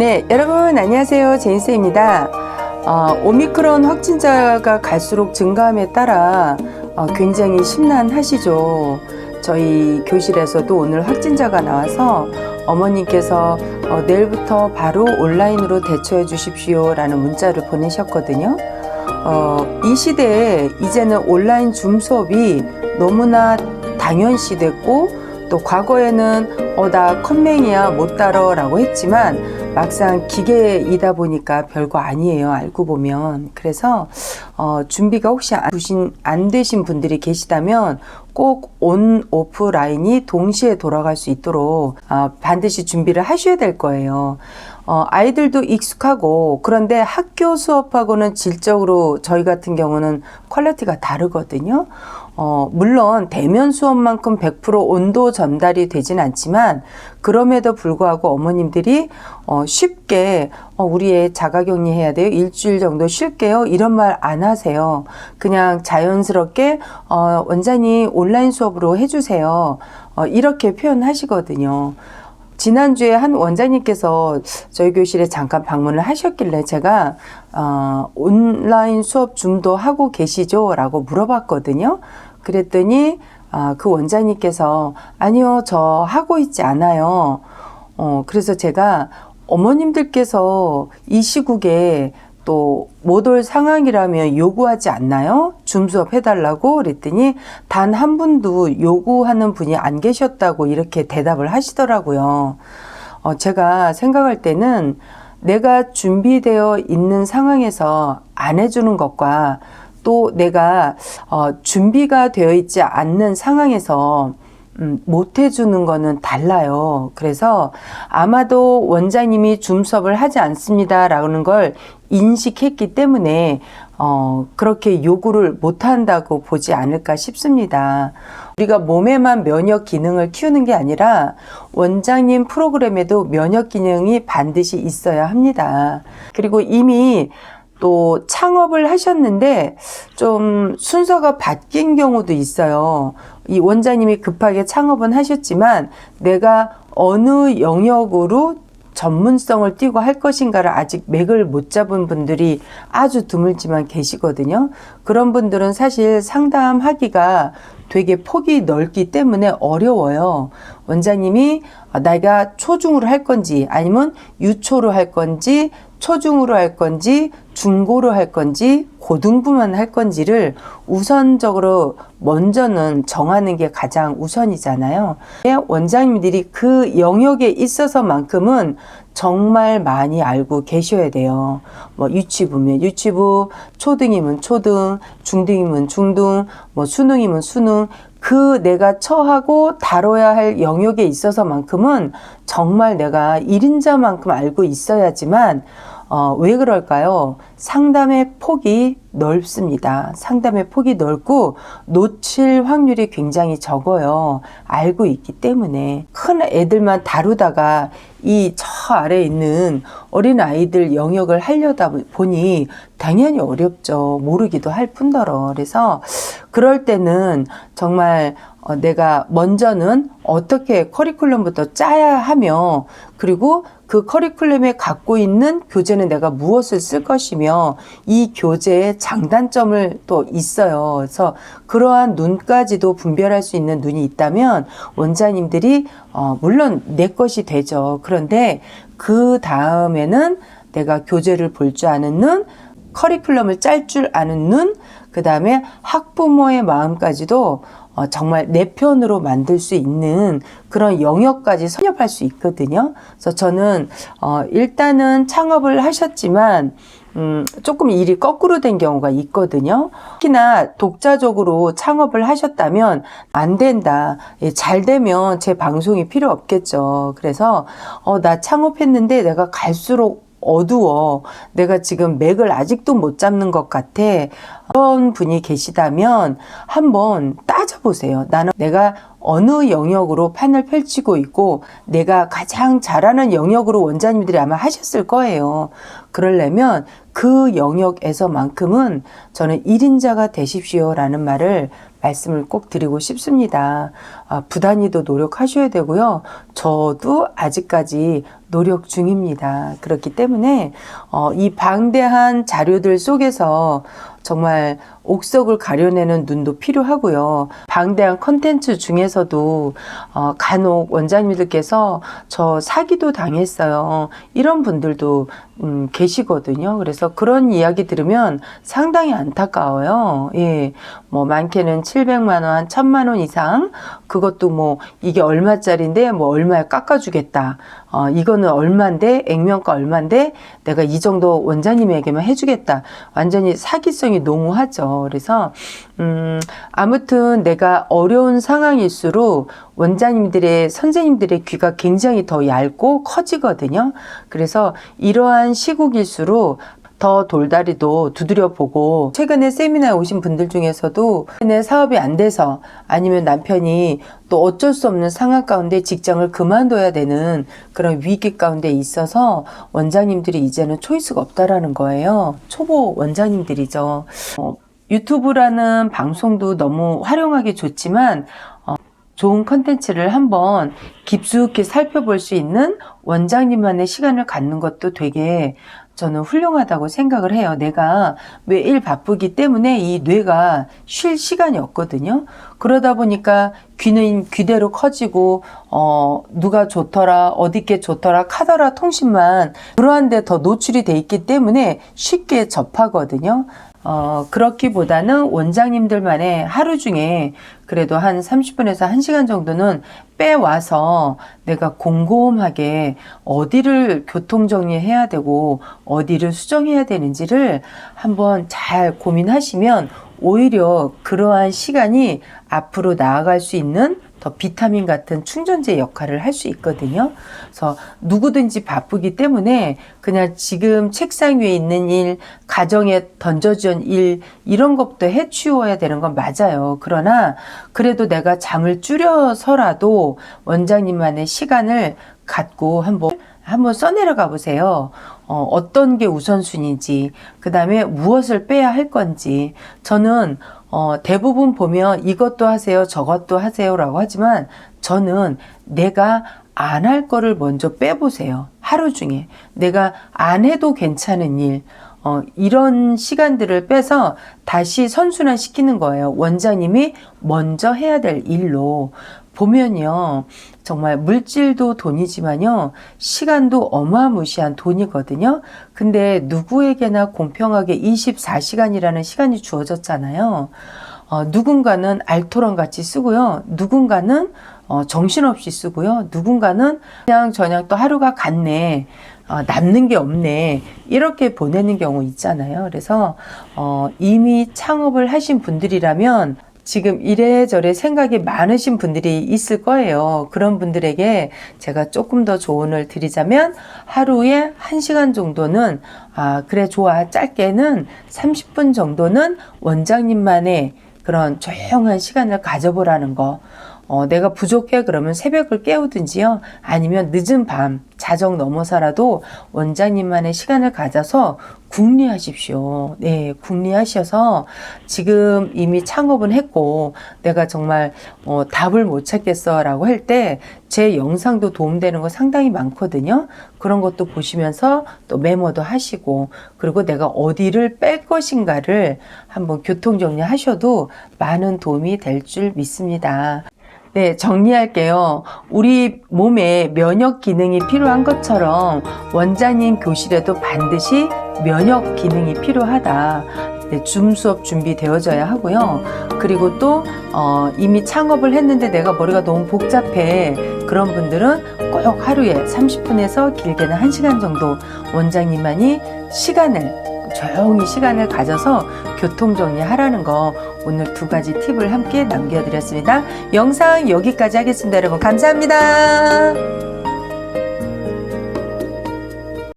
네, 여러분 안녕하세요. 제인스입니다. 어, 오미크론 확진자가 갈수록 증가함에 따라 어, 굉장히 심란하시죠. 저희 교실에서도 오늘 확진자가 나와서 어머님께서 어, 내일부터 바로 온라인으로 대처해 주십시오 라는 문자를 보내셨거든요. 어, 이 시대에 이제는 온라인 줌 수업이 너무나 당연시 됐고 또 과거에는 어, 나 컴맹이야 못 따라라고 했지만 막상 기계이다 보니까 별거 아니에요. 알고 보면. 그래서 어, 준비가 혹시 안, 되신, 안 되신 분들이 계시다면 꼭 온, 오프 라인이 동시에 돌아갈 수 있도록 어, 반드시 준비를 하셔야 될 거예요. 어, 아이들도 익숙하고 그런데 학교 수업하고는 질적으로 저희 같은 경우는 퀄리티가 다르거든요. 어, 물론 대면 수업만큼 100% 온도 전달이 되진 않지만 그럼에도 불구하고 어머님들이 어, 쉽게 어, 우리 애 자가격리 해야 돼요. 일주일 정도 쉴게요. 이런 말 안 하세요. 그냥 자연스럽게 어, 원장님 온라인 수업으로 해주세요. 어, 이렇게 표현하시거든요. 지난주에 한 원장님께서 저희 교실에 잠깐 방문을 하셨길래 제가 어, 온라인 수업 줌도 하고 계시죠? 라고 물어봤거든요. 그랬더니 아, 그 원장님께서 아니요, 저 하고 있지 않아요. 어, 그래서 제가 어머님들께서 이 시국에 또 못 올 상황이라면 요구하지 않나요? 줌 수업 해달라고 그랬더니 단 한 분도 요구하는 분이 안 계셨다고 이렇게 대답을 하시더라고요. 어, 제가 생각할 때는 내가 준비되어 있는 상황에서 안 해주는 것과 또 내가 어, 준비가 되어 있지 않는 상황에서 음, 못 해주는 거는 달라요. 그래서 아마도 원장님이 줌 수업을 하지 않습니다라는 걸 인식했기 때문에 어, 그렇게 요구를 못 한다고 보지 않을까 싶습니다. 우리가 몸에만 면역 기능을 키우는 게 아니라 원장님 프로그램에도 면역 기능이 반드시 있어야 합니다. 그리고 이미 또 창업을 하셨는데 좀 순서가 바뀐 경우도 있어요. 이 원장님이 급하게 창업은 하셨지만 내가 어느 영역으로 전문성을 띠고 할 것인가를 아직 맥을 못 잡은 분들이 아주 드물지만 계시거든요. 그런 분들은 사실 상담하기가 되게 폭이 넓기 때문에 어려워요. 원장님이 내가 초중으로 할 건지 아니면 유초로 할 건지 초중으로 할 건지 중고로 할 건지 고등부만 할 건지를 우선적으로 먼저는 정하는 게 가장 우선이잖아요. 원장님들이 그 영역에 있어서만큼은 정말 많이 알고 계셔야 돼요. 뭐 유치부면 유치부, 초등이면 초등, 중등이면 중등, 뭐 수능이면 수능. 그 내가 처하고 다뤄야 할 영역에 있어서만큼은 정말 내가 일인자만큼 알고 있어야지만 어, 왜 그럴까요? 상담의 폭이 넓습니다. 상담의 폭이 넓고 놓칠 확률이 굉장히 적어요. 알고 있기 때문에 큰 애들만 다루다가 이 저 아래에 있는 어린 아이들 영역을 하려다 보니 당연히 어렵죠. 모르기도 할 뿐더러. 그래서 그럴 때는 정말 어, 내가 먼저는 어떻게 커리큘럼부터 짜야 하며 그리고 그 커리큘럼에 갖고 있는 교재는 내가 무엇을 쓸 것이며 이 교재의 장단점을 또 있어요. 그래서 그러한 눈까지도 분별할 수 있는 눈이 있다면 원장님들이 어, 물론 내 것이 되죠. 그런데 그 다음에는 내가 교재를 볼 줄 아는 눈, 커리큘럼을 짤 줄 아는 눈, 그 다음에 학부모의 마음까지도 어, 정말 내 편으로 만들 수 있는 그런 영역까지 섭렵할 수 있거든요. 그래서 저는 어, 일단은 창업을 하셨지만 음, 조금 일이 거꾸로 된 경우가 있거든요. 특히나 독자적으로 창업을 하셨다면 안 된다. 예, 잘 되면 제 방송이 필요 없겠죠. 그래서 어, 나 창업했는데 내가 갈수록 어두워. 내가 지금 맥을 아직도 못 잡는 것 같아. 그런 분이 계시다면 한번 따져보세요. 나는 내가 어느 영역으로 판을 펼치고 있고 내가 가장 잘하는 영역으로 원장님들이 아마 하셨을 거예요. 그러려면 그 영역에서만큼은 저는 1인자가 되십시오라는 말을 말씀을 꼭 드리고 싶습니다. 아, 부단히도 노력하셔야 되고요. 저도 아직까지 노력 중입니다. 그렇기 때문에 어, 이 방대한 자료들 속에서 정말 옥석을 가려내는 눈도 필요하고요. 방대한 컨텐츠 중에서도 어, 간혹 원장님들께서 저 사기도 당했어요. 이런 분들도 음, 계시거든요. 그래서 그런 이야기 들으면 상당히 안타까워요. 예, 뭐 많게는 700만 원, 1000만 원 이상 그것도 뭐 이게 얼마짜리인데 뭐 얼마에 깎아 주겠다. 어, 이거는 얼마인데 액면가 얼마인데 내가 이 정도 원장님에게만 해주겠다. 완전히 사기성이 농후하죠. 그래서 음, 아무튼 내가 어려운 상황일수록 원장님들의 선생님들의 귀가 굉장히 더 얇고 커지거든요. 그래서 이러한 시국일수록 더 돌다리도 두드려 보고 최근에 세미나에 오신 분들 중에서도 내 사업이 안 돼서 아니면 남편이 또 어쩔 수 없는 상황 가운데 직장을 그만둬야 되는 그런 위기 가운데 있어서 원장님들이 이제는 초이스가 없다라는 거예요. 초보 원장님들이죠. 어, 유튜브라는 방송도 너무 활용하기 좋지만 어, 좋은 컨텐츠를 한번 깊숙이 살펴볼 수 있는 원장님만의 시간을 갖는 것도 되게 저는 훌륭하다고 생각을 해요. 내가 매일 바쁘기 때문에 이 뇌가 쉴 시간이 없거든요. 그러다 보니까 귀는 귀대로 커지고 어 누가 좋더라 어디께 좋더라 카더라 통신만 그러한데 더 노출이 돼 있기 때문에 쉽게 접하거든요. 어, 그렇기보다는 원장님들만의 하루 중에 그래도 한 30분에서 1시간 정도는 빼와 서 내가 곰곰하게 어디를 교통정리해야 되고 어디를 수정해야 되는지를 한번 잘 고민하시면 오히려 그러한 시간이 앞으로 나아갈 수 있는 더 비타민 같은 충전제 역할을 할 수 있거든요. 그래서 누구든지 바쁘기 때문에 그냥 지금 책상 위에 있는 일, 가정에 던져준 일, 이런 것부터 해치워야 되는 건 맞아요. 그러나 그래도 내가 잠을 줄여서라도 원장님만의 시간을 갖고 한번 한번 써내려가 보세요. 어, 어떤 게 우선순위인지, 그 다음에 무엇을 빼야 할 건지. 저는 어, 대부분 보면 이것도 하세요, 저것도 하세요라고 하지만 저는 내가 안 할 거를 먼저 빼보세요. 하루 중에. 내가 안 해도 괜찮은 일. 어, 이런 시간들을 빼서 다시 선순환 시키는 거예요. 원장님이 먼저 해야 될 일로. 보면요. 정말 물질도 돈이지만요. 시간도 어마무시한 돈이거든요. 근데 누구에게나 공평하게 24시간이라는 시간이 주어졌잖아요. 어, 누군가는 알토란 같이 쓰고요. 누군가는 어, 정신없이 쓰고요. 누군가는 그냥 저냥 또 하루가 갔네. 어, 남는 게 없네. 이렇게 보내는 경우 있잖아요. 그래서 어, 이미 창업을 하신 분들이라면 지금 이래저래 생각이 많으신 분들이 있을 거예요. 그런 분들에게 제가 조금 더 조언을 드리자면 하루에 1시간 정도는 아, 그래 좋아. 짧게는 30분 정도는 원장님만의 그런 조용한 시간을 가져보라는 거. 어, 내가 부족해 그러면 새벽을 깨우든지요. 아니면 늦은 밤 자정 넘어서라도 원장님만의 시간을 가져서 궁리하십시오. 네, 궁리하셔서 지금 이미 창업은 했고 내가 정말 어, 답을 못 찾겠어라고 할 때 제 영상도 도움되는 거 상당히 많거든요. 그런 것도 보시면서 또 메모도 하시고 그리고 내가 어디를 뺄 것인가를 한번 교통 정리하셔도 많은 도움이 될 줄 믿습니다. 네, 정리할게요. 우리 몸에 면역 기능이 필요한 것처럼 원장님 교실에도 반드시 면역 기능이 필요하다. 네, 줌 수업 준비되어져야 하고요. 그리고 또 어, 이미 창업을 했는데 내가 머리가 너무 복잡해. 그런 분들은 꼭 하루에 30분에서 길게는 1시간 정도 원장님만이 시간을 조용히 시간을 가져서 교통 정리하라는 거 오늘 두 가지 팁을 함께 남겨드렸습니다. 영상 여기까지 하겠습니다. 여러분 감사합니다.